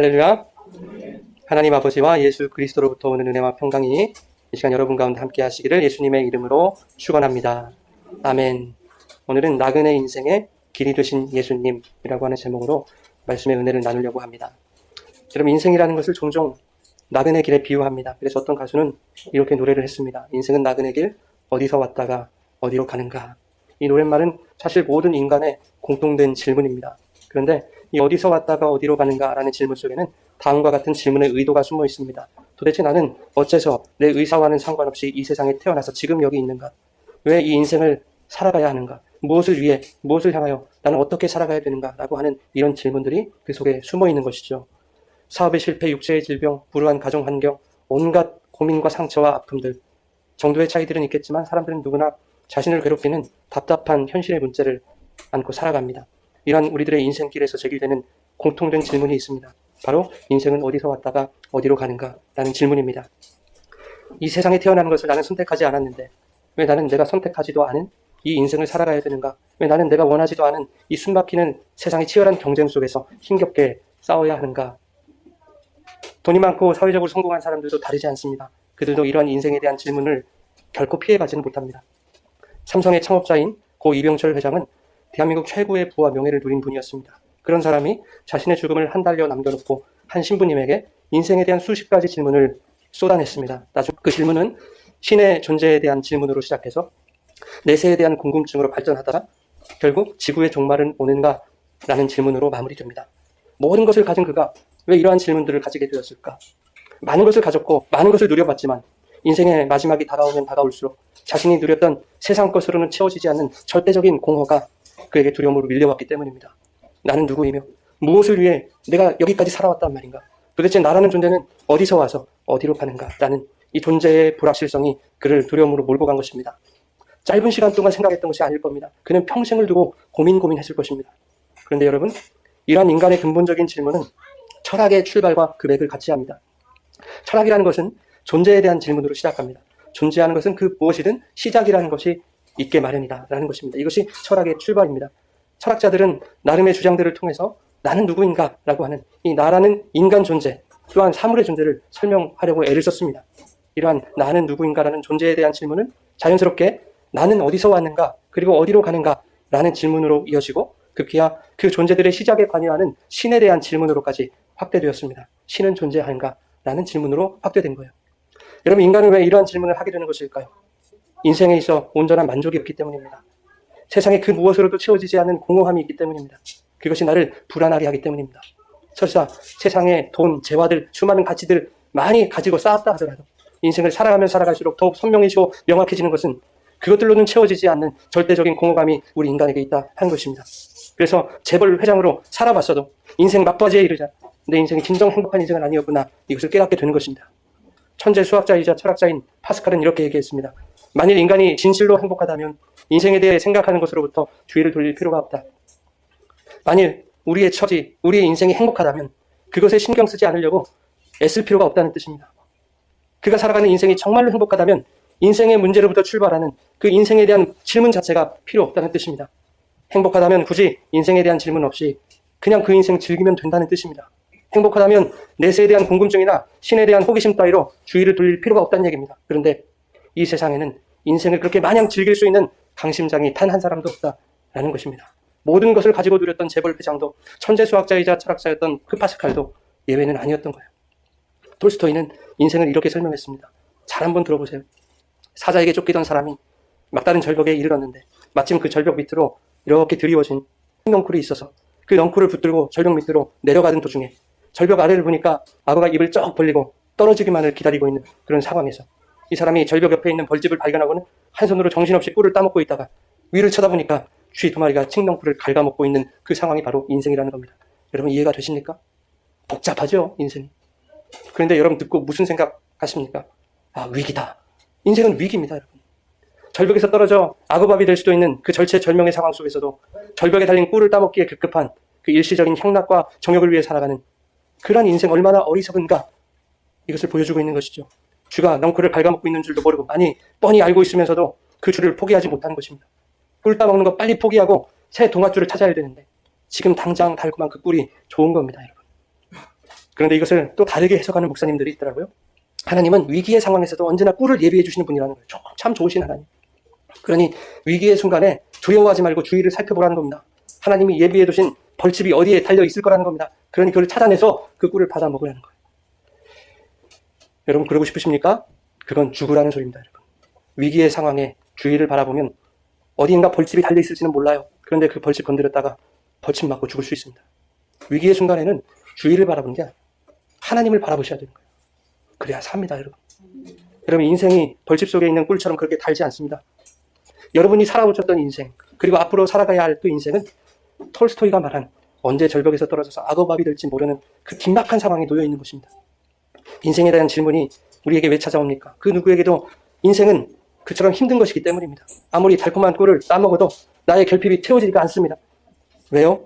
할렐루야. 하나님 아버지와 예수 그리스도로부터 오는 은혜와 평강이 이 시간 여러분 가운데 함께 하시기를 예수님의 이름으로 축원합니다. 아멘. 오늘은 나그네 인생의 길이 되신 예수님이라고 하는 제목으로 말씀의 은혜를 나누려고 합니다. 여러분 인생이라는 것을 종종 나그네 길에 비유합니다. 그래서 어떤 가수는 이렇게 노래를 했습니다. 인생은 나그네 길 어디서 왔다가 어디로 가는가. 이 노랫말은 사실 모든 인간의 공통된 질문입니다. 그런데 이 어디서 왔다가 어디로 가는가라는 질문 속에는 다음과 같은 질문의 의도가 숨어 있습니다. 도대체 나는 어째서 내 의사와는 상관없이 이 세상에 태어나서 지금 여기 있는가? 왜 이 인생을 살아가야 하는가? 무엇을 위해, 무엇을 향하여 나는 어떻게 살아가야 되는가? 라고 하는 이런 질문들이 그 속에 숨어 있는 것이죠. 사업의 실패, 육체의 질병, 불우한 가정 환경, 온갖 고민과 상처와 아픔들, 정도의 차이들은 있겠지만 사람들은 누구나 자신을 괴롭히는 답답한 현실의 문제를 안고 살아갑니다. 이러한 우리들의 인생길에서 제기되는 공통된 질문이 있습니다. 바로 인생은 어디서 왔다가 어디로 가는가? 라는 질문입니다. 이 세상에 태어나는 것을 나는 선택하지 않았는데 왜 나는 내가 선택하지도 않은 이 인생을 살아가야 되는가? 왜 나는 내가 원하지도 않은 이 숨막히는 세상의 치열한 경쟁 속에서 힘겹게 싸워야 하는가? 돈이 많고 사회적으로 성공한 사람들도 다르지 않습니다. 그들도 이러한 인생에 대한 질문을 결코 피해가지는 못합니다. 삼성의 창업자인 고 이병철 회장은 대한민국 최고의 부와 명예를 누린 분이었습니다. 그런 사람이 자신의 죽음을 한 달여 남겨놓고 한 신부님에게 인생에 대한 수십 가지 질문을 쏟아냈습니다. 나중 그 질문은 신의 존재에 대한 질문으로 시작해서 내세에 대한 궁금증으로 발전하다가 결국 지구의 종말은 오는가? 라는 질문으로 마무리됩니다. 모든 것을 가진 그가 왜 이러한 질문들을 가지게 되었을까? 많은 것을 가졌고 많은 것을 누려봤지만 인생의 마지막이 다가오면 다가올수록 자신이 누렸던 세상 것으로는 채워지지 않는 절대적인 공허가 그에게 두려움으로 밀려왔기 때문입니다. 나는 누구이며 무엇을 위해 내가 여기까지 살아왔단 말인가? 도대체 나라는 존재는 어디서 와서 어디로 가는가? 라는 이 존재의 불확실성이 그를 두려움으로 몰고 간 것입니다. 짧은 시간 동안 생각했던 것이 아닐 겁니다. 그는 평생을 두고 고민 고민했을 것입니다. 그런데 여러분, 이러한 인간의 근본적인 질문은 철학의 출발과 급액을 같이 합니다. 철학이라는 것은 존재에 대한 질문으로 시작합니다. 존재하는 것은 그 무엇이든 시작이라는 것이 있게 마련이다. 라는 것입니다. 이것이 철학의 출발입니다. 철학자들은 나름의 주장들을 통해서 나는 누구인가? 라고 하는 이 나라는 인간 존재, 또한 사물의 존재를 설명하려고 애를 썼습니다. 이러한 나는 누구인가라는 존재에 대한 질문은 자연스럽게 나는 어디서 왔는가? 그리고 어디로 가는가? 라는 질문으로 이어지고 급기야 그 존재들의 시작에 관여하는 신에 대한 질문으로까지 확대되었습니다. 신은 존재하는가? 라는 질문으로 확대된 거예요. 여러분, 인간은 왜 이러한 질문을 하게 되는 것일까요? 인생에 있어 온전한 만족이 없기 때문입니다. 세상에 그 무엇으로도 채워지지 않는 공허함이 있기 때문입니다. 그것이 나를 불안하게 하기 때문입니다. 설사 세상에 돈, 재화들, 수많은 가치들 많이 가지고 쌓았다 하더라도 인생을 살아가면 살아갈수록 더욱 선명해지고 명확해지는 것은 그것들로는 채워지지 않는 절대적인 공허감이 우리 인간에게 있다 하는 것입니다. 그래서 재벌 회장으로 살아봤어도 인생 막바지에 이르자 내 인생이 진정 행복한 인생은 아니었구나 이것을 깨닫게 되는 것입니다. 천재 수학자이자 철학자인 파스칼은 이렇게 얘기했습니다. 만일 인간이 진실로 행복하다면 인생에 대해 생각하는 것으로부터 주의를 돌릴 필요가 없다. 만일 우리의 처지, 우리의 인생이 행복하다면 그것에 신경 쓰지 않으려고 애쓸 필요가 없다는 뜻입니다. 그가 살아가는 인생이 정말로 행복하다면 인생의 문제로부터 출발하는 그 인생에 대한 질문 자체가 필요 없다는 뜻입니다. 행복하다면 굳이 인생에 대한 질문 없이 그냥 그 인생 즐기면 된다는 뜻입니다. 행복하다면 내세에 대한 궁금증이나 신에 대한 호기심 따위로 주의를 돌릴 필요가 없다는 얘기입니다. 그런데 이 세상에는 인생을 그렇게 마냥 즐길 수 있는 강심장이 단 한 사람도 없다라는 것입니다. 모든 것을 가지고 누렸던 재벌 회장도 천재 수학자이자 철학자였던 그 파스칼도 예외는 아니었던 거예요. 톨스토이는 인생을 이렇게 설명했습니다. 잘 한번 들어보세요. 사자에게 쫓기던 사람이 막다른 절벽에 이르렀는데 마침 그 절벽 밑으로 이렇게 드리워진 넝쿨이 있어서 그 넝쿨을 붙들고 절벽 밑으로 내려가던 도중에 절벽 아래를 보니까 악어가 입을 쩍 벌리고 떨어지기만을 기다리고 있는 그런 상황에서 이 사람이 절벽 옆에 있는 벌집을 발견하고는 한 손으로 정신없이 꿀을 따먹고 있다가 위를 쳐다보니까 쥐 두 마리가 칡넝쿨을 갉아먹고 있는 그 상황이 바로 인생이라는 겁니다. 여러분 이해가 되십니까? 복잡하죠 인생이. 그런데 여러분 듣고 무슨 생각 하십니까? 아 위기다. 인생은 위기입니다 여러분. 절벽에서 떨어져 악어밥이 될 수도 있는 그 절체절명의 상황 속에서도 절벽에 달린 꿀을 따먹기에 급급한 그 일시적인 향락과 정욕을 위해 살아가는 그런 인생 얼마나 어리석은가 이것을 보여주고 있는 것이죠. 쥐가 넝쿨을 갉아먹고 있는 줄도 모르고 아니 뻔히 알고 있으면서도 그 줄을 포기하지 못하는 것입니다. 꿀 따먹는 거 빨리 포기하고 새 동아줄을 찾아야 되는데 지금 당장 달콤한 그 꿀이 좋은 겁니다, 여러분. 그런데 이것을 또 다르게 해석하는 목사님들이 있더라고요. 하나님은 위기의 상황에서도 언제나 꿀을 예비해 주시는 분이라는 거예요. 참- 참 좋으신 하나님. 그러니 위기의 순간에 두려워하지 말고 주위를 살펴보라는 겁니다. 하나님이 예비해 두신 벌집이 어디에 달려 있을 거라는 겁니다. 그러니 그걸 찾아내서 그 꿀을 받아 먹으라는 거예요. 여러분 그러고 싶으십니까? 그건 죽으라는 소리입니다, 여러분. 위기의 상황에 주위를 바라보면 어디인가 벌집이 달려 있을지는 몰라요. 그런데 그 벌집 건드렸다가 벌집 맞고 죽을 수 있습니다. 위기의 순간에는 주위를 바라보는 게 아니에요. 하나님을 바라보셔야 되는 거예요. 그래야 삽니다, 여러분. 여러분 인생이 벌집 속에 있는 꿀처럼 그렇게 달지 않습니다. 여러분이 살아오셨던 인생, 그리고 앞으로 살아가야 할 그 인생은 톨스토이가 말한 언제 절벽에서 떨어져서 악어밥이 될지 모르는 그 긴박한 상황에 놓여 있는 것입니다. 인생에 대한 질문이 우리에게 왜 찾아옵니까? 그 누구에게도 인생은 그처럼 힘든 것이기 때문입니다. 아무리 달콤한 꿀을 따먹어도 나의 결핍이 채워지지가 않습니다. 왜요?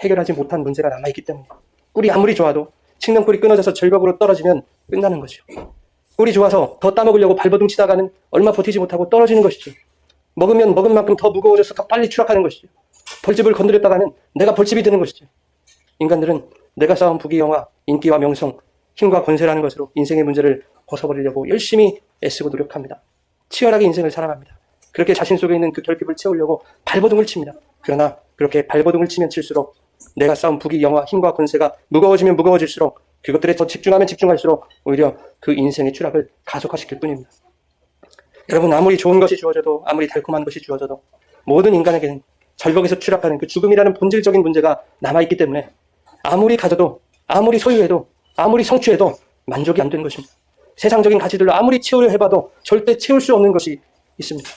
해결하지 못한 문제가 남아있기 때문입니다. 꿀이 아무리 좋아도 칡는 꿀이 끊어져서 절벽으로 떨어지면 끝나는 것이요. 꿀이 좋아서 더 따먹으려고 발버둥 치다가는 얼마 버티지 못하고 떨어지는 것이죠. 먹으면 먹은 만큼 더 무거워져서 더 빨리 추락하는 것이죠. 벌집을 건드렸다가는 내가 벌집이 되는 것이죠. 인간들은 내가 쌓은 부귀영화, 인기와 명성, 힘과 권세라는 것으로 인생의 문제를 벗어버리려고 열심히 애쓰고 노력합니다. 치열하게 인생을 살아갑니다. 그렇게 자신 속에 있는 그 결핍을 채우려고 발버둥을 칩니다. 그러나 그렇게 발버둥을 치면 칠수록 내가 쌓은 부귀, 영화, 힘과 권세가 무거워지면 무거워질수록 그것들에 더 집중하면 집중할수록 오히려 그 인생의 추락을 가속화시킬 뿐입니다. 여러분 아무리 좋은 것이 주어져도 아무리 달콤한 것이 주어져도 모든 인간에게는 절벽에서 추락하는 그 죽음이라는 본질적인 문제가 남아있기 때문에 아무리 가져도 아무리 소유해도 아무리 성취해도 만족이 안 되는 것입니다. 세상적인 가치들로 아무리 채우려 해봐도 절대 채울 수 없는 것이 있습니다.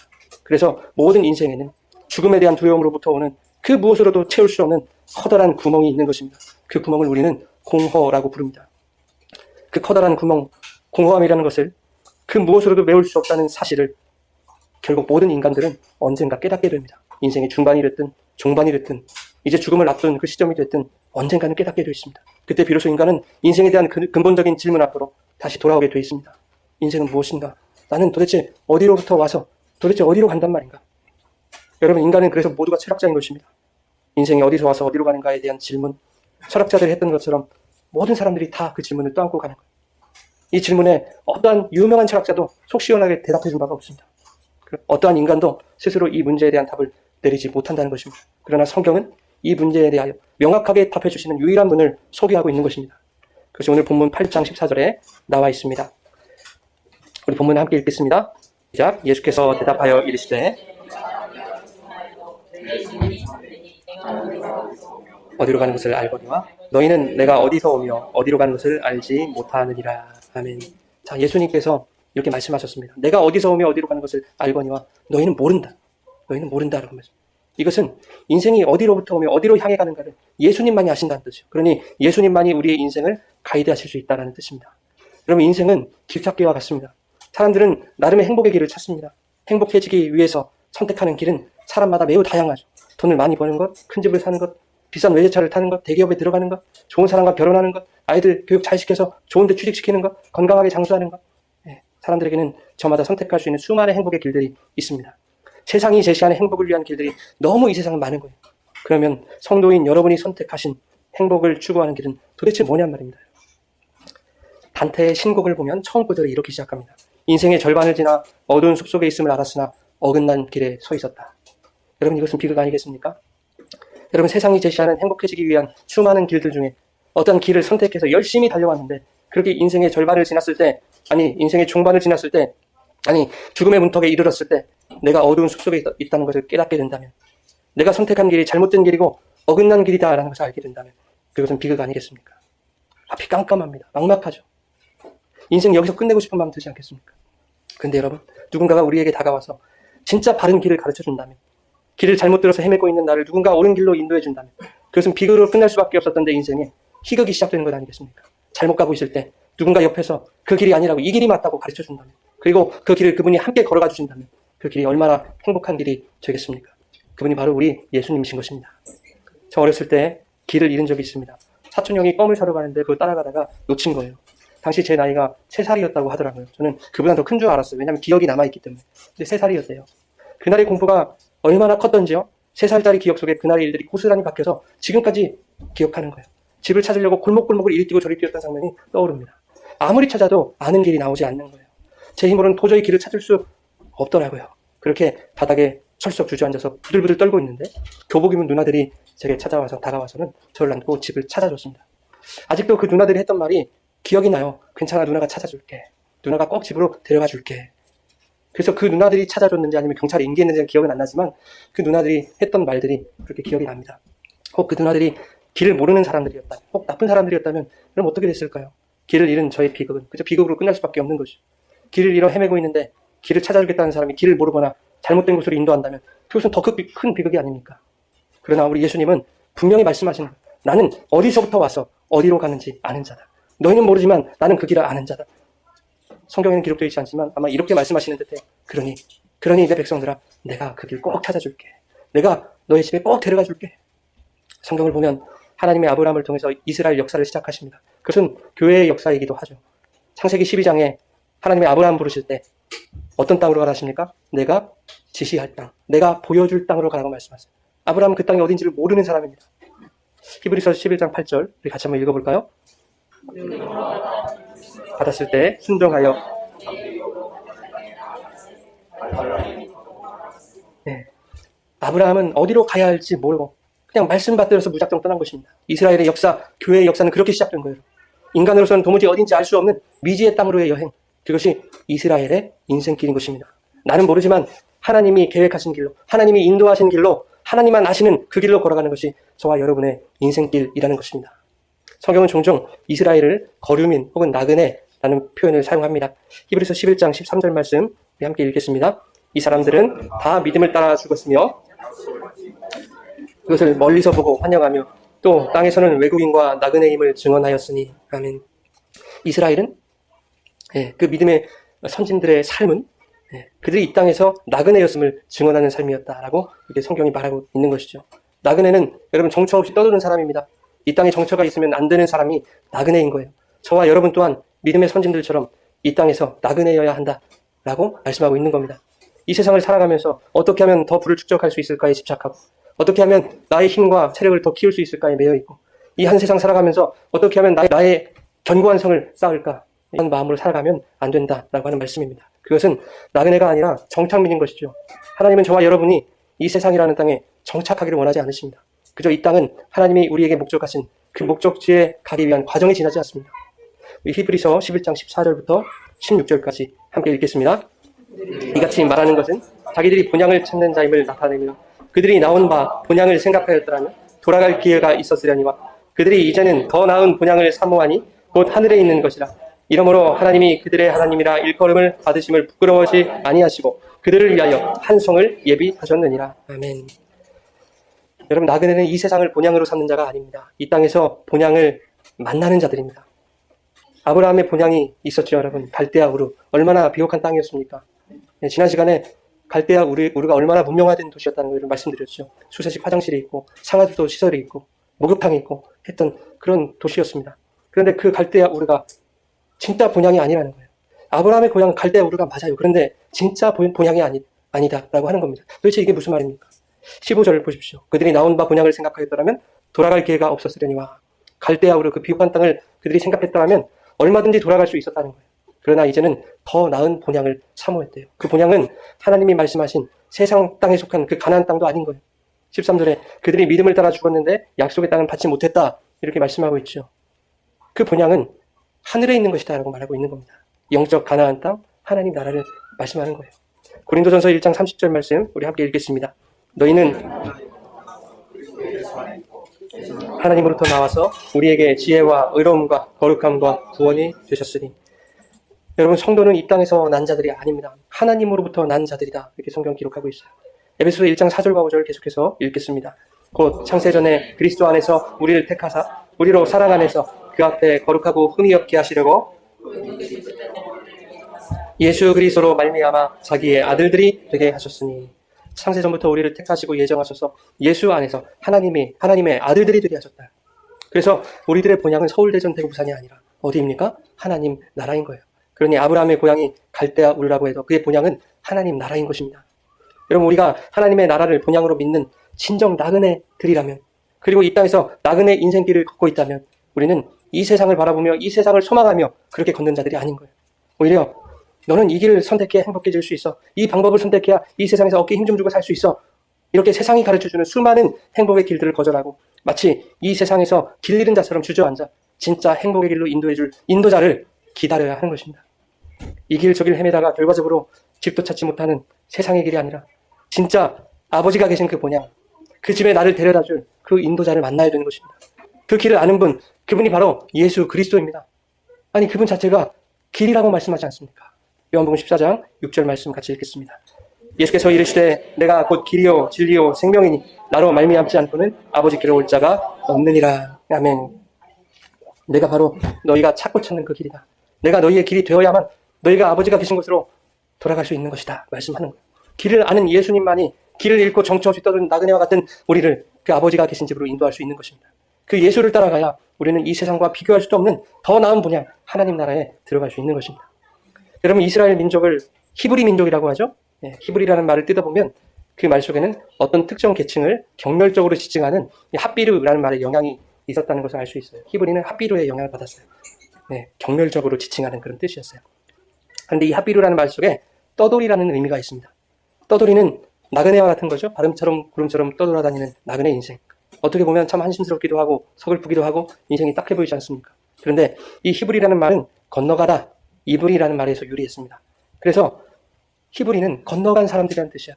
그래서 모든 인생에는 죽음에 대한 두려움으로부터 오는 그 무엇으로도 채울 수 없는 커다란 구멍이 있는 것입니다. 그 구멍을 우리는 공허라고 부릅니다. 그 커다란 구멍, 공허함이라는 것을 그 무엇으로도 메울 수 없다는 사실을 결국 모든 인간들은 언젠가 깨닫게 됩니다. 인생의 중반이 됐든 중반이 됐든 이제 죽음을 앞둔 그 시점이 됐든 언젠가는 깨닫게 되어 있습니다. 그때 비로소 인간은 인생에 대한 그 근본적인 질문 앞으로 다시 돌아오게 되어 있습니다. 인생은 무엇인가? 나는 도대체 어디로부터 와서 도대체 어디로 간단 말인가? 여러분 인간은 그래서 모두가 철학자인 것입니다. 인생이 어디서 와서 어디로 가는가에 대한 질문, 철학자들이 했던 것처럼 모든 사람들이 다 그 질문을 떠안고 가는 거예요. 이 질문에 어떠한 유명한 철학자도 속 시원하게 대답해 준 바가 없습니다. 그 어떠한 인간도 스스로 이 문제에 대한 답을 내리지 못한다는 것입니다. 그러나 성경은 이 문제에 대하여 명확하게 답해 주시는 유일한 문을 소개하고 있는 것입니다. 그것이 오늘 본문 8장 14절에 나와 있습니다. 우리 본문 함께 읽겠습니다. 시작. 예수께서 대답하여 이르시되 어디로 가는 것을 알거니와 너희는 내가 어디서 오며 어디로 가는 것을 알지 못하느니라. 아멘. 자, 예수님께서 이렇게 말씀하셨습니다. 내가 어디서 오며 어디로 가는 것을 알거니와 너희는 모른다. 너희는 모른다라고 말씀. 이것은 인생이 어디로부터 오며 어디로 향해 가는가를 예수님만이 아신다는 뜻이요. 그러니 예수님만이 우리의 인생을 가이드하실 수 있다는 뜻입니다. 여러분 인생은 길찾기와 같습니다. 사람들은 나름의 행복의 길을 찾습니다. 행복해지기 위해서 선택하는 길은 사람마다 매우 다양하죠. 돈을 많이 버는 것, 큰 집을 사는 것, 비싼 외제차를 타는 것, 대기업에 들어가는 것, 좋은 사람과 결혼하는 것, 아이들 교육 잘 시켜서 좋은 데 취직시키는 것, 건강하게 장수하는 것. 예, 사람들에게는 저마다 선택할 수 있는 수많은 행복의 길들이 있습니다. 세상이 제시하는 행복을 위한 길들이 너무 이 세상은 많은 거예요. 그러면 성도인 여러분이 선택하신 행복을 추구하는 길은 도대체 뭐냔 말입니다. 단테의 신곡을 보면 처음 구절이 이렇게 시작합니다. 인생의 절반을 지나 어두운 숲속에 있음을 알았으나 어긋난 길에 서 있었다. 여러분 이것은 비극 아니겠습니까? 여러분 세상이 제시하는 행복해지기 위한 수많은 길들 중에 어떤 길을 선택해서 열심히 달려왔는데 그렇게 인생의 절반을 지났을 때 아니 인생의 중반을 지났을 때 아니 죽음의 문턱에 이르렀을 때 내가 어두운 숲속에 있- 있다는 것을 깨닫게 된다면 내가 선택한 길이 잘못된 길이고 어긋난 길이다라는 것을 알게 된다면 그것은 비극 아니겠습니까? 앞이 깜깜합니다. 막막하죠. 인생 여기서 끝내고 싶은 마음 들지 않겠습니까? 근데 여러분 누군가가 우리에게 다가와서 진짜 바른 길을 가르쳐 준다면 길을 잘못 들어서 헤매고 있는 나를 누군가 옳은 길로 인도해 준다면 그것은 비극으로 끝날 수밖에 없었던 내 인생에 희극이 시작되는 것 아니겠습니까? 잘못 가고 있을 때 누군가 옆에서 그 길이 아니라고 이 길이 맞다고 가르쳐 준다면 그리고 그 길을 그분이 함께 걸어가 주신다면 그 길이 얼마나 행복한 길이 되겠습니까? 그분이 바로 우리 예수님이신 것입니다. 저 어렸을 때 길을 잃은 적이 있습니다. 사촌 형이 껌을 사러 가는데 그걸 따라가다가 놓친 거예요. 당시 제 나이가 3살이었다고 하더라고요. 저는 그보다 더 큰 줄 알았어요. 왜냐하면 기억이 남아있기 때문에. 근데 3살이었대요. 그날의 공포가 얼마나 컸던지요. 3살짜리 기억 속에 그날의 일들이 고스란히 박혀서 지금까지 기억하는 거예요. 집을 찾으려고 골목골목을 이리 뛰고 저리 뛰었던 장면이 떠오릅니다. 아무리 찾아도 아는 길이 나오지 않는 거예요. 제 힘으로는 도저히 길을 찾을 수 없더라고요. 그렇게 바닥에 철썩 주저앉아서 부들부들 떨고 있는데 교복 입은 누나들이 제게 찾아와서 다가와서는 저를 안고 집을 찾아줬습니다. 아직도 그 누나들이 했던 말이 기억이 나요. 괜찮아 누나가 찾아줄게. 누나가 꼭 집으로 데려가 줄게. 그래서 그 누나들이 찾아줬는지 아니면 경찰에 인계했는지는 기억은 안 나지만 그 누나들이 했던 말들이 그렇게 기억이 납니다. 혹 그 누나들이 길을 모르는 사람들이었다면, 혹 나쁜 사람들이었다면, 그럼 어떻게 됐을까요? 길을 잃은 저의 비극은 그저 비극으로 끝날 수밖에 없는 것이죠. 길을 잃어 헤매고 있는데 길을 찾아주겠다는 사람이 길을 모르거나 잘못된 곳으로 인도한다면 그것은 더 큰 비극이 아닙니까? 그러나 우리 예수님은 분명히 말씀하시는. 나는 어디서부터 와서 어디로 가는지 아는 자다. 너희는 모르지만 나는 그 길을 아는 자다. 성경에는 기록되어 있지 않지만 아마 이렇게 말씀하시는 듯해. 그러니, 그러니 내 백성들아, 내가 그 길 꼭 찾아줄게. 내가 너희 집에 꼭 데려가 줄게. 성경을 보면 하나님의 아브라함을 통해서 이스라엘 역사를 시작하십니다. 그것은 교회의 역사이기도 하죠. 창세기 12장에 하나님의 아브라함 부르실 때 어떤 땅으로 가라 하십니까? 내가 지시할 땅, 내가 보여줄 땅으로 가라고 말씀하세요. 아브라함은 그 땅이 어딘지를 모르는 사람입니다. 히브리서 11장 8절 우리 같이 한번 읽어볼까요? 받았을 때 순종하여 네. 아브라함은 어디로 가야 할지 모르고 그냥 말씀 받들어서 무작정 떠난 것입니다. 이스라엘의 역사, 교회의 역사는 그렇게 시작된 거예요. 인간으로서는 도무지 어딘지 알 수 없는 미지의 땅으로의 여행. 그것이 이스라엘의 인생길인 것입니다. 나는 모르지만 하나님이 계획하신 길로, 하나님이 인도하신 길로, 하나님만 아시는 그 길로 걸어가는 것이 저와 여러분의 인생길이라는 것입니다. 성경은 종종 이스라엘을 거류민 혹은 나그네라는 표현을 사용합니다. 히브리서 11장 13절 말씀 우리 함께 읽겠습니다. 이 사람들은 다 믿음을 따라 죽었으며 그것을 멀리서 보고 환영하며 또 땅에서는 외국인과 나그네임을 증언하였으니 아멘. 이스라엘은 예, 그 믿음의 선진들의 삶은 예, 그들이 이 땅에서 나그네였음을 증언하는 삶이었다라고 이렇게 성경이 말하고 있는 것이죠. 나그네는 여러분 정처 없이 떠도는 사람입니다. 이 땅에 정처가 있으면 안 되는 사람이 나그네인 거예요. 저와 여러분 또한 믿음의 선진들처럼 이 땅에서 나그네여야 한다라고 말씀하고 있는 겁니다. 이 세상을 살아가면서 어떻게 하면 더 부를 축적할 수 있을까에 집착하고 어떻게 하면 나의 힘과 체력을 더 키울 수 있을까에 매여 있고 이 한 세상 살아가면서 어떻게 하면 나의, 나의 견고한 성을 쌓을까 이런 마음으로 살아가면 안 된다라고 하는 말씀입니다. 그것은 나그네가 아니라 정착민인 것이죠. 하나님은 저와 여러분이 이 세상이라는 땅에 정착하기를 원하지 않으십니다. 그저 이 땅은 하나님이 우리에게 목적하신 그 목적지에 가기 위한 과정이 지나지 않습니다. 히브리서 11장 14절부터 16절까지 함께 읽겠습니다. 이같이 말하는 것은 자기들이 본향을 찾는 자임을 나타내며 그들이 나온 바 본향을 생각하였더라면 돌아갈 기회가 있었으려니와 그들이 이제는 더 나은 본향을 사모하니 곧 하늘에 있는 것이라 이러므로 하나님이 그들의 하나님이라 일컬음을 받으심을 부끄러워하지 아니하시고 그들을 위하여 한 성을 예비하셨느니라 아멘. 여러분 나그네는 이 세상을 본향으로 삼는 자가 아닙니다. 이 땅에서 본향을 만나는 자들입니다. 아브라함의 본향이 있었죠, 여러분. 갈대아 우르 얼마나 비옥한 땅이었습니까? 네, 지난 시간에 갈대아 우르, 우르가 얼마나 문명화된 도시였다는 것을 말씀드렸죠. 수세식 화장실이 있고 상하수도 시설이 있고 목욕탕이 있고 했던 그런 도시였습니다. 그런데 그 갈대아 우르가 진짜 본향이 아니라는 거예요. 아브라함의 고향 갈대아 우르가 맞아요. 그런데 진짜 본향이 아니, 아니다라고 하는 겁니다. 도대체 이게 무슨 말입니까? 15절을 보십시오. 그들이 나온 바 본향을 생각하였더라면 돌아갈 기회가 없었으려니와 갈대아 우르 그 비옥한 땅을 그들이 생각했더라면 얼마든지 돌아갈 수 있었다는 거예요. 그러나 이제는 더 나은 본향을 사모했대요. 그 본향은 하나님이 말씀하신 세상 땅에 속한 그 가나안 땅도 아닌 거예요. 13절에 그들이 믿음을 따라 죽었는데 약속의 땅은 받지 못했다. 이렇게 말씀하고 있죠. 그 본향은 하늘에 있는 것이다라고 말하고 있는 겁니다. 영적 가나안 땅, 하나님 나라를 말씀하는 거예요. 고린도전서 1장 30절 말씀 우리 함께 읽겠습니다. 너희는 하나님으로부터 나와서 우리에게 지혜와 의로움과 거룩함과 구원이 되셨으니 여러분 성도는 이 땅에서 난 자들이 아닙니다. 하나님으로부터 난 자들이다. 이렇게 성경 기록하고 있어요. 에베소서 1장 4절과 5절 계속해서 읽겠습니다. 곧 창세전에 그리스도 안에서 우리를 택하사 우리로 사랑 안에서 그 앞에 거룩하고 흠이 없게 하시려고 예수 그리스도로 말미암아 자기의 아들들이 되게 하셨으니 창세 전부터 우리를 택하시고 예정하셔서 예수 안에서 하나님이 하나님의 아들들이 되게 하셨다. 그래서 우리들의 본향은 서울 대전 대구 부산이 아니라 어디입니까? 하나님 나라인 거예요. 그러니 아브라함의 고향이 갈대아 우르라고 해도 그의 본향은 하나님 나라인 것입니다. 여러분 우리가 하나님의 나라를 본향으로 믿는 진정 나그네들이라면 그리고 이 땅에서 나그네 인생길을 걷고 있다면 우리는 이 세상을 바라보며 이 세상을 소망하며 그렇게 걷는 자들이 아닌 거예요. 오히려 너는 이 길을 선택해야 행복해질 수 있어. 이 방법을 선택해야 이 세상에서 어깨 힘 좀 주고 살 수 있어. 이렇게 세상이 가르쳐주는 수많은 행복의 길들을 거절하고 마치 이 세상에서 길 잃은 자처럼 주저앉아 진짜 행복의 길로 인도해줄 인도자를 기다려야 하는 것입니다. 이 길 저길 헤매다가 결과적으로 집도 찾지 못하는 세상의 길이 아니라 진짜 아버지가 계신 그 본향, 그 집에 나를 데려다 줄 그 인도자를 만나야 되는 것입니다. 그 길을 아는 분, 그분이 바로 예수 그리스도입니다. 아니, 그분 자체가 길이라고 말씀하지 않습니까? 요한복음 14장 6절 말씀 같이 읽겠습니다. 예수께서 이르시되 내가 곧 길이요 진리요 생명이니 나로 말미암지 않고는 아버지께로 올 자가 없느니라. 아멘. 내가 바로 너희가 찾고 찾는 그 길이다. 내가 너희의 길이 되어야만 너희가 아버지가 계신 곳으로 돌아갈 수 있는 것이다. 말씀하는 거예요. 길을 아는 예수님만이 길을 잃고 정처 없이 떠도는 나그네와 같은 우리를 그 아버지가 계신 집으로 인도할 수 있는 것입니다. 그 예수를 따라가야 우리는 이 세상과 비교할 수도 없는 더 나은 분야 하나님 나라에 들어갈 수 있는 것입니다. 여러분 이스라엘 민족을 히브리 민족이라고 하죠. 예, 히브리라는 말을 뜯어보면 그 말 속에는 어떤 특정 계층을 경멸적으로 지칭하는 이 핫비르라는 말의 영향이 있었다는 것을 알 수 있어요. 히브리는 핫비르의 영향을 받았어요. 네, 경멸적으로 지칭하는 그런 뜻이었어요. 그런데 이 핫비르라는 말 속에 떠돌이라는 의미가 있습니다. 떠돌이는 나그네와 같은 거죠. 바람처럼 구름처럼 떠돌아다니는 나그네 인생. 어떻게 보면 참 한심스럽기도 하고 서글프기도 하고 인생이 딱해 보이지 않습니까? 그런데 이 히브리라는 말은 건너가다, 이브리라는 말에서 유리했습니다. 그래서 히브리는 건너간 사람들이라는 뜻이야.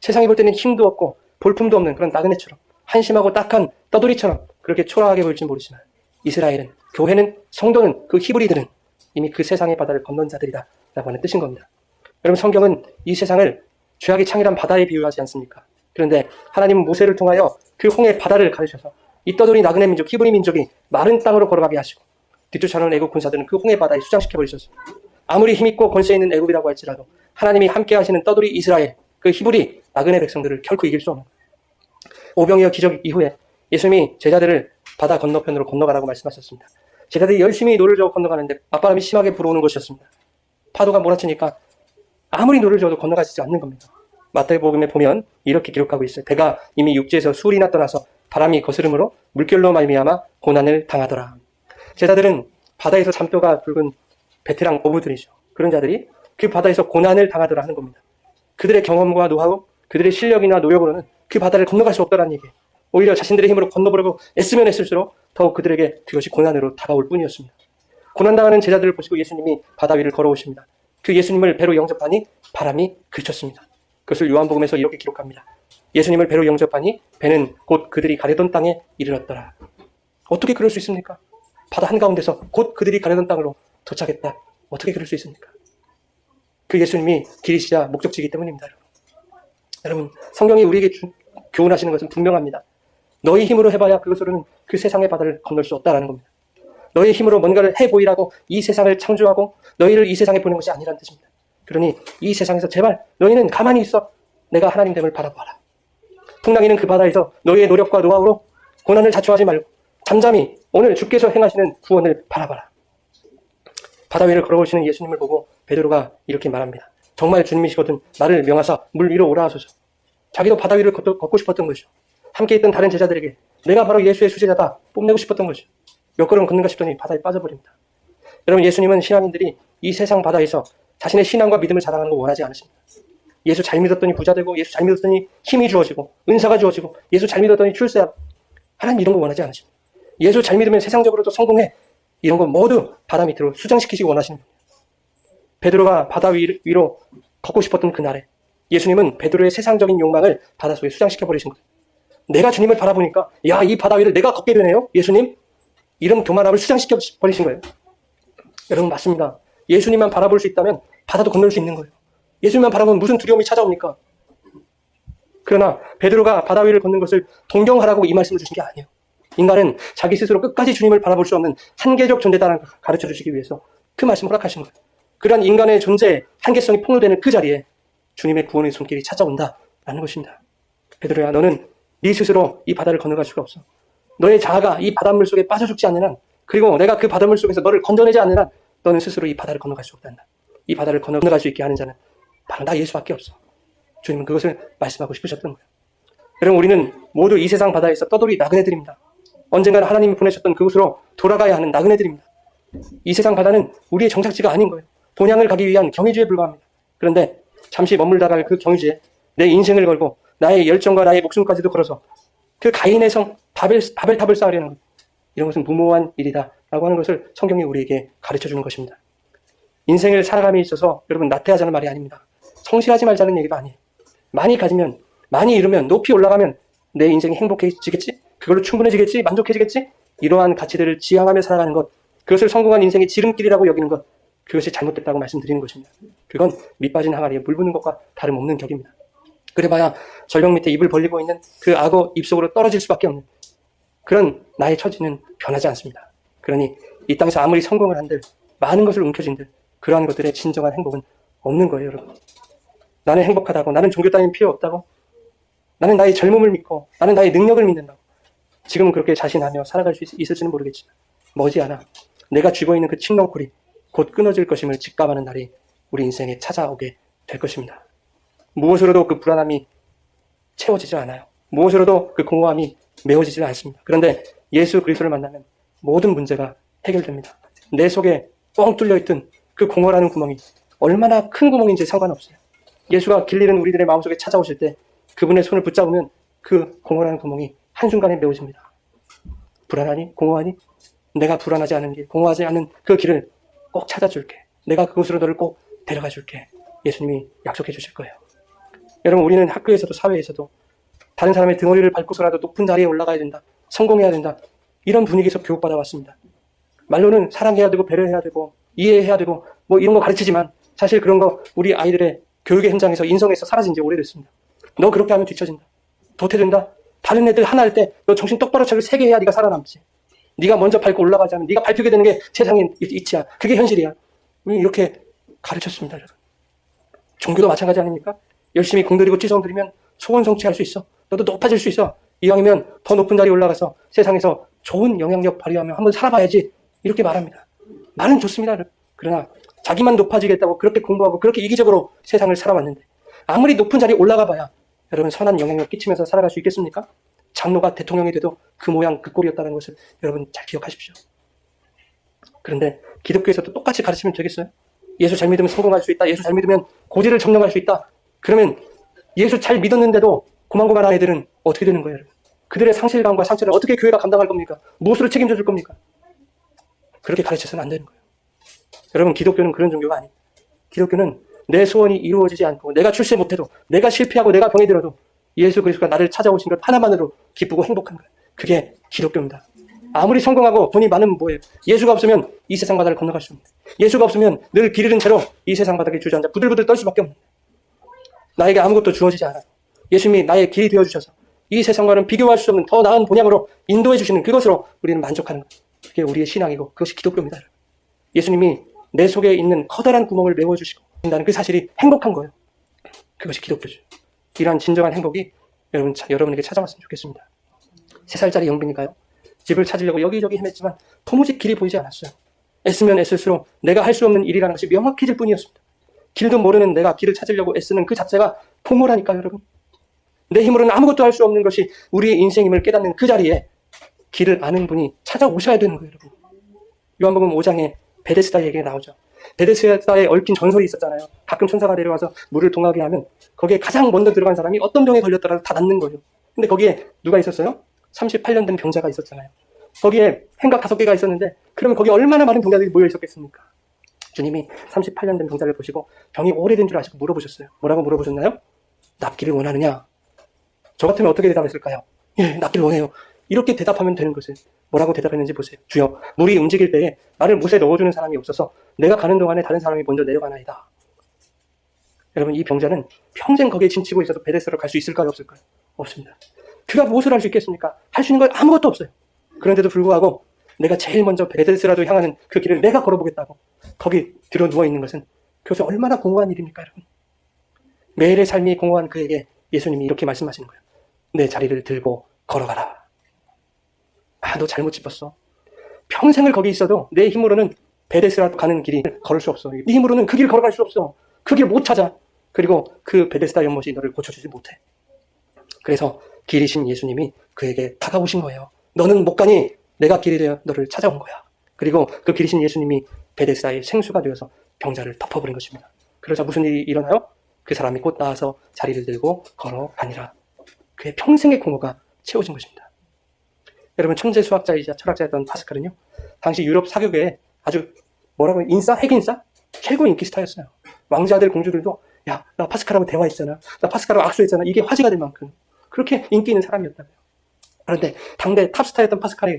세상에 볼 때는 힘도 없고 볼품도 없는 그런 나그네처럼 한심하고 딱한 떠돌이처럼 그렇게 초라하게 보일지 모르지만 이스라엘은 교회는 성도는 그 히브리들은 이미 그 세상의 바다를 건넌 자들이다 라고 하는 뜻인 겁니다. 여러분 성경은 이 세상을 죄악의 창이란 바다에 비유하지 않습니까? 그런데 하나님은 모세를 통하여 그 홍해 바다를 가르쳐서 이 떠돌이 나그네 민족 히브리 민족이 마른 땅으로 걸어가게 하시고 뒤쫓아오는 애국 군사들은 그 홍해 바다에 수장시켜 버리셨습니다. 아무리 힘있고 권세 있는 애국이라고 할지라도 하나님이 함께 하시는 떠돌이 이스라엘 그 히브리 나그네 백성들을 결코 이길 수 없는 오병이어 기적 이후에 예수님이 제자들을 바다 건너편으로 건너가라고 말씀하셨습니다. 제자들이 열심히 노를 저어 건너가는데 맞바람이 심하게 불어오는 것이었습니다. 파도가 몰아치니까 아무리 노를 저어도 건너가지 않는 겁니다. 마태복음에 보면 이렇게 기록하고 있어요. 배가 이미 육지에서 수리나 떠나서 바람이 거스름으로 물결로 말미암아 고난을 당하더라. 제자들은 바다에서 잔뼈가 붉은 베테랑 어부들이죠. 그런 자들이 그 바다에서 고난을 당하더라 하는 겁니다. 그들의 경험과 노하우, 그들의 실력이나 노력으로는 그 바다를 건너갈 수 없다는 얘기예요. 오히려 자신들의 힘으로 건너보려고 애쓰면 애쓸수록 더욱 그들에게 그것이 고난으로 다가올 뿐이었습니다. 고난당하는 제자들을 보시고 예수님이 바다 위를 걸어오십니다. 그 예수님을 배로 영접하니 바람이 그쳤습니다. 그것을 요한복음에서 이렇게 기록합니다. 예수님을 배로 영접하니 배는 곧 그들이 가려던 땅에 이르렀더라. 어떻게 그럴 수 있습니까? 바다 한가운데서 곧 그들이 가려던 땅으로 도착했다. 어떻게 그럴 수 있습니까? 그 예수님이 길이시자 목적지이기 때문입니다. 여러분. 성경이 우리에게 주- 교훈하시는 것은 분명합니다. 너희 힘으로 해봐야 그것으로는 그 세상의 바다를 건널 수 없다라는 겁니다. 너희 힘으로 뭔가를 해보이라고 이 세상을 창조하고 너희를 이 세상에 보낸 것이 아니라는 뜻입니다. 그러니 이 세상에서 제발 너희는 가만히 있어 내가 하나님 됨을 바라보아라. 풍랑이는 그 바다에서 너희의 노력과 노하우로 고난을 자초하지 말고 잠잠히 오늘 주께서 행하시는 구원을 바라봐라. 바다 위를 걸어오시는 예수님을 보고 베드로가 이렇게 말합니다. 정말 주님이시거든 나를 명하사 물 위로 오라 하소서. 자기도 바다 위를 걷- 걷고 싶었던 것이죠. 함께 있던 다른 제자들에게 내가 바로 예수의 수제자다 뽐내고 싶었던 것이죠. 몇 걸음 걷는가 싶더니 바다에 빠져버립니다. 여러분 예수님은 신앙인들이 이 세상 바다에서 자신의 신앙과 믿음을 자랑하는 거 원하지 않으십니다. 예수 잘 믿었더니 부자 되고 예수 잘 믿었더니 힘이 주어지고 은사가 주어지고 예수 잘 믿었더니 출세하고 하나님 이런 거 원하지 않으십니다. 예수 잘 믿으면 세상적으로도 성공해 이런 거 모두 바다 밑으로 수장시키시기 원하시는 분이에요. 베드로가 바다 위- 위로 걷고 싶었던 그날에 예수님은 베드로의 세상적인 욕망을 바다 속에 수장시켜 버리신 거예요. 내가 주님을 바라보니까 야 이 바다 위를 내가 걷게 되네요. 예수님 이런 교만함을 수장시켜 버리신 거예요. 여러분 맞습니다. 예수님만 바라볼 수 있다면 바다도 건널 수 있는 거예요. 예수님만 바라보면 무슨 두려움이 찾아옵니까? 그러나 베드로가 바다 위를 걷는 것을 동경하라고 이 말씀을 주신 게 아니에요. 인간은 자기 스스로 끝까지 주님을 바라볼 수 없는 한계적 존재다라는 걸 가르쳐 주시기 위해서 그 말씀을 허락하신 거예요. 그러한 인간의 존재의 한계성이 폭로되는 그 자리에 주님의 구원의 손길이 찾아온다라는 것입니다. 베드로야 너는 네 스스로 이 바다를 건너갈 수가 없어. 너의 자아가 이 바닷물 속에 빠져 죽지 않는 한 그리고 내가 그 바닷물 속에서 너를 건져내지 않는 한 너는 스스로 이 바다를 건너갈 수 없단다. 이 바다를 건너갈 수 있게 하는 자는 바로 나 예수밖에 없어. 주님은 그것을 말씀하고 싶으셨던 거예요. 여러분 우리는 모두 이 세상 바다에서 떠돌이 나그네들입니다. 언젠가는 하나님이 보내셨던 그곳으로 돌아가야 하는 나그네들입니다. 이 세상 바다는 우리의 정착지가 아닌 거예요. 본향을 가기 위한 경유지에 불과합니다. 그런데 잠시 머물다 갈 그 경유지에 내 인생을 걸고 나의 열정과 나의 목숨까지도 걸어서 그 가인의 성 바벨, 바벨탑을 쌓으려는 것. 이런 것은 무모한 일이다. 라고 하는 것을 성경이 우리에게 가르쳐 주는 것입니다. 인생을 살아감에 있어서 여러분 나태하자는 말이 아닙니다. 성실하지 말자는 얘기도 아니에요. 많이 가지면, 많이 이루면, 높이 올라가면 내 인생이 행복해지겠지? 그걸로 충분해지겠지? 만족해지겠지? 이러한 가치들을 지향하며 살아가는 것, 그것을 성공한 인생의 지름길이라고 여기는 것, 그것이 잘못됐다고 말씀드리는 것입니다. 그건 밑빠진 항아리에 물 부는 것과 다름없는 격입니다. 그래봐야 절벽 밑에 입을 벌리고 있는 그 악어 입속으로 떨어질 수밖에 없는 그런 나의 처지는 변하지 않습니다. 그러니 이 땅에서 아무리 성공을 한들 많은 것을 움켜쥔들 그러한 것들의 진정한 행복은 없는 거예요, 여러분. 나는 행복하다고, 나는 종교 따위는 필요 없다고, 나는 나의 젊음을 믿고, 나는 나의 능력을 믿는다고. 지금은 그렇게 자신하며 살아갈 수 있, 있을지는 모르겠지만 머지않아 내가 쥐고 있는 그 칡렁콜이 곧 끊어질 것임을 직감하는 날이 우리 인생에 찾아오게 될 것입니다. 무엇으로도 그 불안함이 채워지지 않아요. 무엇으로도 그 공허함이 메워지지 않습니다. 그런데 예수 그리스도를 만나면 모든 문제가 해결됩니다. 내 속에 뻥 뚫려 있던 그 공허라는 구멍이 얼마나 큰 구멍인지 상관없어요. 예수가 길 잃은 우리들의 마음속에 찾아오실 때 그분의 손을 붙잡으면 그 공허라는 구멍이 한순간에 메워집니다. 불안하니? 공허하니? 내가 불안하지 않은 길, 공허하지 않은 그 길을 꼭 찾아줄게. 내가 그곳으로 너를 꼭 데려가 줄게. 예수님이 약속해 주실 거예요. 여러분, 우리는 학교에서도 사회에서도 다른 사람의 등허리를 밟고서라도 높은 자리에 올라가야 된다. 성공해야 된다. 이런 분위기에서 교육받아 왔습니다. 말로는 사랑해야 되고 배려해야 되고 이해해야 되고 뭐 이런 거 가르치지만 사실 그런 거 우리 아이들의 교육의 현장에서 인성에서 사라진 지 오래됐습니다. 너 그렇게 하면 뒤처진다. 도태된다. 다른 애들 하나 할 때 너 정신 똑바로 차리고 세게 해야 네가 살아남지. 네가 먼저 밟고 올라가지 않으면 네가 밟히게 되는 게 세상의 이치야. 그게 현실이야. 우리 이렇게 가르쳤습니다. 여러분. 종교도 마찬가지 아닙니까? 열심히 공들이고 찌성 들이면 소원 성취할 수 있어. 너도 높아질 수 있어. 이왕이면 더 높은 자리에 올라가서 세상에서 좋은 영향력 발휘하며 한번 살아봐야지. 이렇게 말합니다. 말은 좋습니다. 그러나 자기만 높아지겠다고 그렇게 공부하고 그렇게 이기적으로 세상을 살아왔는데 아무리 높은 자리에 올라가 봐야 여러분 선한 영향력 끼치면서 살아갈 수 있겠습니까? 장로가 대통령이 돼도 그 모양 그 꼴이었다는 것을 여러분 잘 기억하십시오. 그런데 기독교에서도 똑같이 가르치면 되겠어요? 예수 잘 믿으면 성공할 수 있다. 예수 잘 믿으면 고지를 점령할 수 있다. 그러면 예수 잘 믿었는데도 고만고만한 애들은 어떻게 되는 거예요? 여러분? 그들의 상실감과 상처를 어떻게 교회가 감당할 겁니까? 무엇으로 책임져 줄 겁니까? 그렇게 가르쳐서는 안 되는 거예요. 여러분, 기독교는 그런 종교가 아닙니다. 기독교는 내 소원이 이루어지지 않고 내가 출세 못해도 내가 실패하고 내가 병이 들어도 예수 그리스도가 나를 찾아오신 것 하나만으로 기쁘고 행복한 거예요. 그게 기독교입니다. 아무리 성공하고 돈이 많으면 뭐예요? 예수가 없으면 이 세상 바다를 건너갈 수 없는 예수가 없으면 늘 길 잃은 채로 이 세상 바닥에 주저앉아 부들부들 떨 수밖에 없는 나에게 아무것도 주어지지 않아요. 예수님이 나의 길이 되어주셔서 이 세상과는 비교할 수 없는 더 나은 본향으로 인도해 주시는 그것으로 우리는 만족하는 거예요. 그게 우리의 신앙이고 그것이 기독교입니다. 예수님이 내 속에 있는 커다란 구멍을 메워주시고 다는 그 사실이 행복한 거예요. 그것이 기독교죠. 이러한 진정한 행복이 여러분, 여러분에게 찾아왔으면 좋겠습니다. 세 살짜리 영빈이가요. 집을 찾으려고 여기저기 헤맸지만 도무지 길이 보이지 않았어요. 애쓰면 애쓸수록 내가 할 수 없는 일이라는 것이 명확해질 뿐이었습니다. 길도 모르는 내가 길을 찾으려고 애쓰는 그 자체가 포모라니까요, 여러분. 내 힘으로는 아무것도 할 수 없는 것이 우리의 인생임을 깨닫는 그 자리에 길을 아는 분이 찾아오셔야 되는 거예요, 여러분. 요한복음 5장에 베데스다 얘기가 나오죠. 베데스다에 얽힌 전설이 있었잖아요. 가끔 천사가 내려와서 물을 동하게 하면 거기에 가장 먼저 들어간 사람이 어떤 병에 걸렸더라도 다 낫는 거예요. 근데 거기에 누가 있었어요? 38년 된 병자가 있었잖아요. 거기에 행각 다섯 개가 있었는데 그러면 거기에 얼마나 많은 병자들이 모여 있었겠습니까? 주님이 38년 된 병자를 보시고 병이 오래된 줄 아시고 물어보셨어요. 뭐라고 물어보셨나요? 납기를 원하느냐? 저 같으면 어떻게 대답했을까요? 예, 납기를 원해요. 이렇게 대답하면 되는 것을 뭐라고 대답했는지 보세요. 주여, 물이 움직일 때에 나를 못에 넣어주는 사람이 없어서 내가 가는 동안에 다른 사람이 먼저 내려가나이다. 여러분, 이 병자는 평생 거기에 진치고 있어도 베데스로 갈 수 있을까요? 없을까요? 없습니다. 그가 무엇을 할 수 있겠습니까? 할 수 있는 건 아무것도 없어요. 그런데도 불구하고 내가 제일 먼저 베데스라도 향하는 그 길을 내가 걸어보겠다고 거기 들어 누워 있는 것은 그것이 얼마나 공허한 일입니까, 여러분? 매일의 삶이 공허한 그에게 예수님이 이렇게 말씀하시는 거예요. 내 자리를 들고 걸어가라. 아, 너 잘못 짚었어. 평생을 거기 있어도 내 힘으로는 베데스라 가는 길이 걸을 수 없어. 네 힘으로는 그 길 걸어갈 수 없어. 그 길 못 찾아. 그리고 그 베데스다 연못이 너를 고쳐주지 못해. 그래서 길이신 예수님이 그에게 다가오신 거예요. 너는 못 가니 내가 길이 되어 너를 찾아온 거야. 그리고 그 길이신 예수님이 베데스다의 생수가 되어서 병자를 덮어버린 것입니다. 그러자 무슨 일이 일어나요? 그 사람이 곧 나와서 자리를 들고 걸어가니라. 그의 평생의 공허가 채워진 것입니다. 여러분 천재 수학자이자 철학자였던 파스칼은요. 당시 유럽 사교계에 아주 뭐라고 인싸? 핵인싸? 최고 인기 스타였어요. 왕자들 공주들도 야, 나 파스칼하고 대화했잖아. 나 파스칼하고 악수했잖아. 이게 화제가 될 만큼 그렇게 인기 있는 사람이었다고요. 그런데 당대 탑스타였던 파스칼이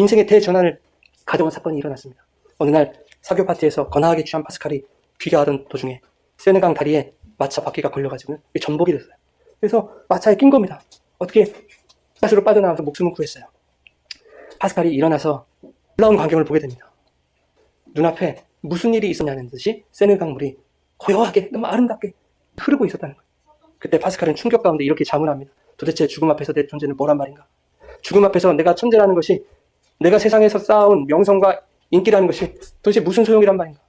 인생의 대전환을 가져온 사건이 일어났습니다. 어느 날 사교 파티에서 거나하게 취한 파스칼이 귀가하던 도중에 세네강 다리에 마차 바퀴가 걸려가지고 전복이 됐어요. 그래서 마차에 낀 겁니다. 어떻게 가스로 빠져나와서 목숨을 구했어요. 파스칼이 일어나서 놀라운 광경을 보게 됩니다. 눈앞에 무슨 일이 있었냐는 듯이 세네강 물이 고요하게 너무 아름답게 흐르고 있었다는 거예요. 그때 파스칼은 충격 가운데 이렇게 자문합니다. 도대체 죽음 앞에서 내 존재는 뭐란 말인가? 죽음 앞에서 내가 천재라는 것이 내가 세상에서 쌓아온 명성과 인기라는 것이 도대체 무슨 소용이란 말인가?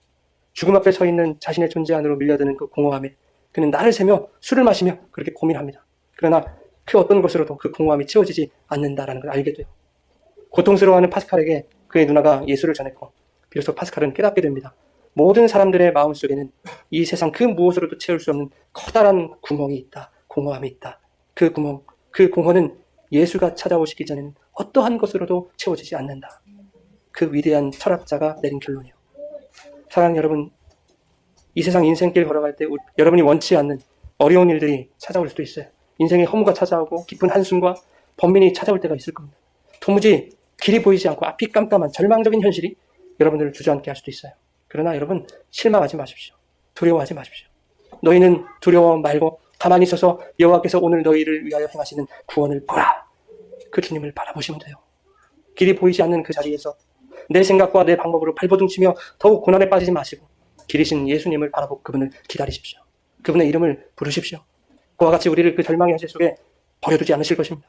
죽음 앞에 서 있는 자신의 존재 안으로 밀려드는 그 공허함에 그는 나를 세며 술을 마시며 그렇게 고민합니다. 그러나 그 어떤 것으로도 그 공허함이 채워지지 않는다라는 걸 알게 돼요. 고통스러워하는 파스칼에게 그의 누나가 예수를 전했고 비로소 파스칼은 깨닫게 됩니다. 모든 사람들의 마음 속에는 이 세상 그 무엇으로도 채울 수 없는 커다란 구멍이 있다. 공허함이 있다. 그 구멍, 그 공허는 예수가 찾아오시기 전에는 어떠한 것으로도 채워지지 않는다. 그 위대한 철학자가 내린 결론이요. 사랑하는 여러분, 이 세상 인생길 걸어갈 때 우- 여러분이 원치 않는 어려운 일들이 찾아올 수도 있어요. 인생의 허무가 찾아오고 깊은 한숨과 번민이 찾아올 때가 있을 겁니다. 도무지 길이 보이지 않고 앞이 깜깜한 절망적인 현실이 여러분들을 주저앉게 할 수도 있어요. 그러나 여러분 실망하지 마십시오. 두려워하지 마십시오. 너희는 두려워 말고 가만히 있어서 여호와께서 오늘 너희를 위하여 행하시는 구원을 보라. 그 주님을 바라보시면 돼요. 길이 보이지 않는 그 자리에서 내 생각과 내 방법으로 발버둥치며 더욱 고난에 빠지지 마시고 길이신 예수님을 바라보고 그분을 기다리십시오. 그분의 이름을 부르십시오. 그와 같이 우리를 그 절망의 현실 속에 버려두지 않으실 것입니다.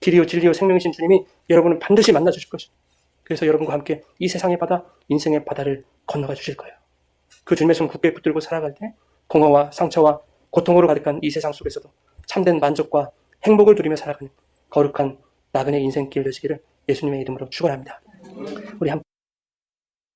길이요 진리요 생명이신 주님이 여러분을 반드시 만나 주실 것입니다. 그래서 여러분과 함께 이 세상의 바다, 인생의 바다를 건너가 주실 거예요. 그 주님의 손 굳게 붙들고 살아갈 때 공허와 상처와 고통으로 가득한 이 세상 속에서도 참된 만족과 행복을 누리며 살아가는 거룩한 나그네 인생 길 되시기를 예수님의 이름으로 축원합니다. 우리 함께